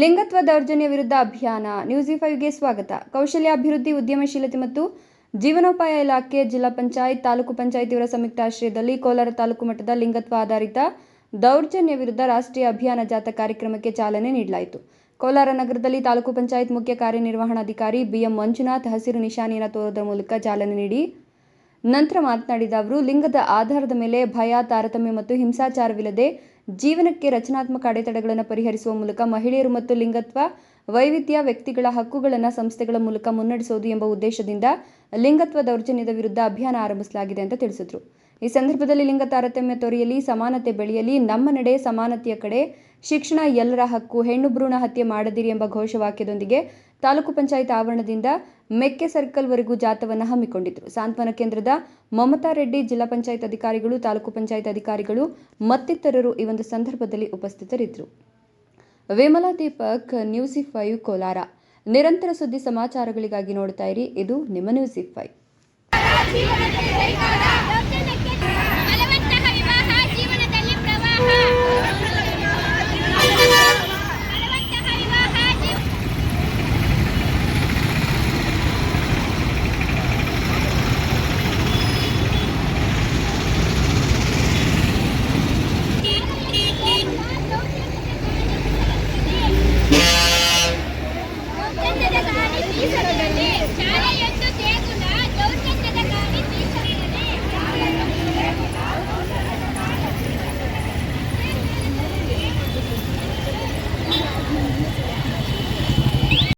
ಲಿಂಗತ್ವ ದೌರ್ಜನ್ಯ ವಿರುದ್ಧ ಅಭಿಯಾನ, ನ್ಯೂಸ್ ಫೈವ್ಗೆ ಸ್ವಾಗತ. ಕೌಶಲ್ಯ, ಅಭಿವೃದ್ಧಿ, ಉದ್ಯಮಶೀಲತೆ ಮತ್ತು ಜೀವನೋಪಾಯ ಇಲಾಖೆ ಜಿಲ್ಲಾ ಪಂಚಾಯತ್, ತಾಲೂಕು ಪಂಚಾಯತ್ ಇವರ ಸಂಯುಕ್ತ ಆಶ್ರಯದಲ್ಲಿ ಕೋಲಾರ ತಾಲೂಕು ಮಟ್ಟದ ಲಿಂಗತ್ವ ಆಧಾರಿತ ದೌರ್ಜನ್ಯ ವಿರುದ್ಧ ರಾಷ್ಟ್ರೀಯ ಅಭಿಯಾನ ಜಾಥಾ ಕಾರ್ಯಕ್ರಮಕ್ಕೆ ಚಾಲನೆ ನೀಡಲಾಯಿತು. ಕೋಲಾರ ನಗರದಲ್ಲಿ ತಾಲೂಕು ಪಂಚಾಯತ್ ಮುಖ್ಯ ಕಾರ್ಯನಿರ್ವಹಣಾಧಿಕಾರಿ ಬಿಎಂ ಮಂಜುನಾಥ್ ಹಸಿರು ನಿಶಾನಿಯನ್ನು ತೋರುವುದರ ಮೂಲಕ ಚಾಲನೆ ನೀಡಿ ನಂತರ ಮಾತನಾಡಿದ ಅವರು, ಲಿಂಗದ ಆಧಾರದ ಮೇಲೆ ಭಯ, ತಾರತಮ್ಯ ಮತ್ತು ಹಿಂಸಾಚಾರವಿಲ್ಲದೆ ಜೀವನಕ್ಕೆ ರಚನಾತ್ಮಕ ಅಡೆತಡೆಗಳನ್ನು ಪರಿಹರಿಸುವ ಮೂಲಕ ಮಹಿಳೆಯರು ಮತ್ತು ಲಿಂಗತ್ವ, ವೈವಿಧ್ಯ, ವ್ಯಕ್ತಿಗಳ ಹಕ್ಕುಗಳನ್ನು ಸಂಸ್ಥೆಗಳ ಮೂಲಕ ಮುನ್ನಡೆಸುವುದು ಎಂಬ ಉದ್ದೇಶದಿಂದ ಲಿಂಗತ್ವ ದೌರ್ಜನ್ಯದ ವಿರುದ್ಧ ಅಭಿಯಾನ ಆರಂಭಿಸಲಾಗಿದೆ ಅಂತ ತಿಳಿಸಿದರು. ಈ ಸಂದರ್ಭದಲ್ಲಿ ಲಿಂಗ ತಾರತಮ್ಯ ತೊರೆಯಲಿ, ಸಮಾನತೆ ಬೆಳೆಯಲಿ, ನಮ್ಮ ನಡೆ ಸಮಾನತೆಯ ಕಡೆ ಶಿಕ್ಷಣ ಎಲ್ಲರ ಹಕ್ಕು, ಹೆಣ್ಣು ಭ್ರೂಣ ಹತ್ಯೆ ಮಾಡದಿರಿ ಎಂಬ ಘೋಷವಾಕ್ಯದೊಂದಿಗೆ ತಾಲೂಕು ಪಂಚಾಯತ್ ಆವರಣದಿಂದ ಮೆಕ್ಕೆ ಸರ್ಕಲ್ವರೆಗೂ ಜಾಥವನ್ನು ಹಮ್ಮಿಕೊಂಡಿದ್ರು ಸಾಂತ್ವನ ಕೇಂದ್ರದ ಮಮತಾ ರೆಡ್ಡಿ ಜಿಲ್ಲಾ ಪಂಚಾಯತ್ ಅಧಿಕಾರಿಗಳು, ತಾಲೂಕು ಪಂಚಾಯತ್ ಅಧಿಕಾರಿಗಳು ಮತ್ತಿತರರು ಈ ಒಂದು ಸಂದರ್ಭದಲ್ಲಿ ಉಪಸ್ಥಿತರಿದ್ದರು. ವಿಮಲಾ ದೀಪಕ್, ನ್ಯೂಸಿ ಫೈವ್, ಕೋಲಾರ. ನಿರಂತರ ಸುದ್ದಿ ಸಮಾಚಾರಗಳಿಗಾಗಿ ನೋಡ್ತಾ ಇರಿ. ಇದು ನಿಮ್ಮ ನ್ಯೂಸಿ ಫೈವ್. 下来要吃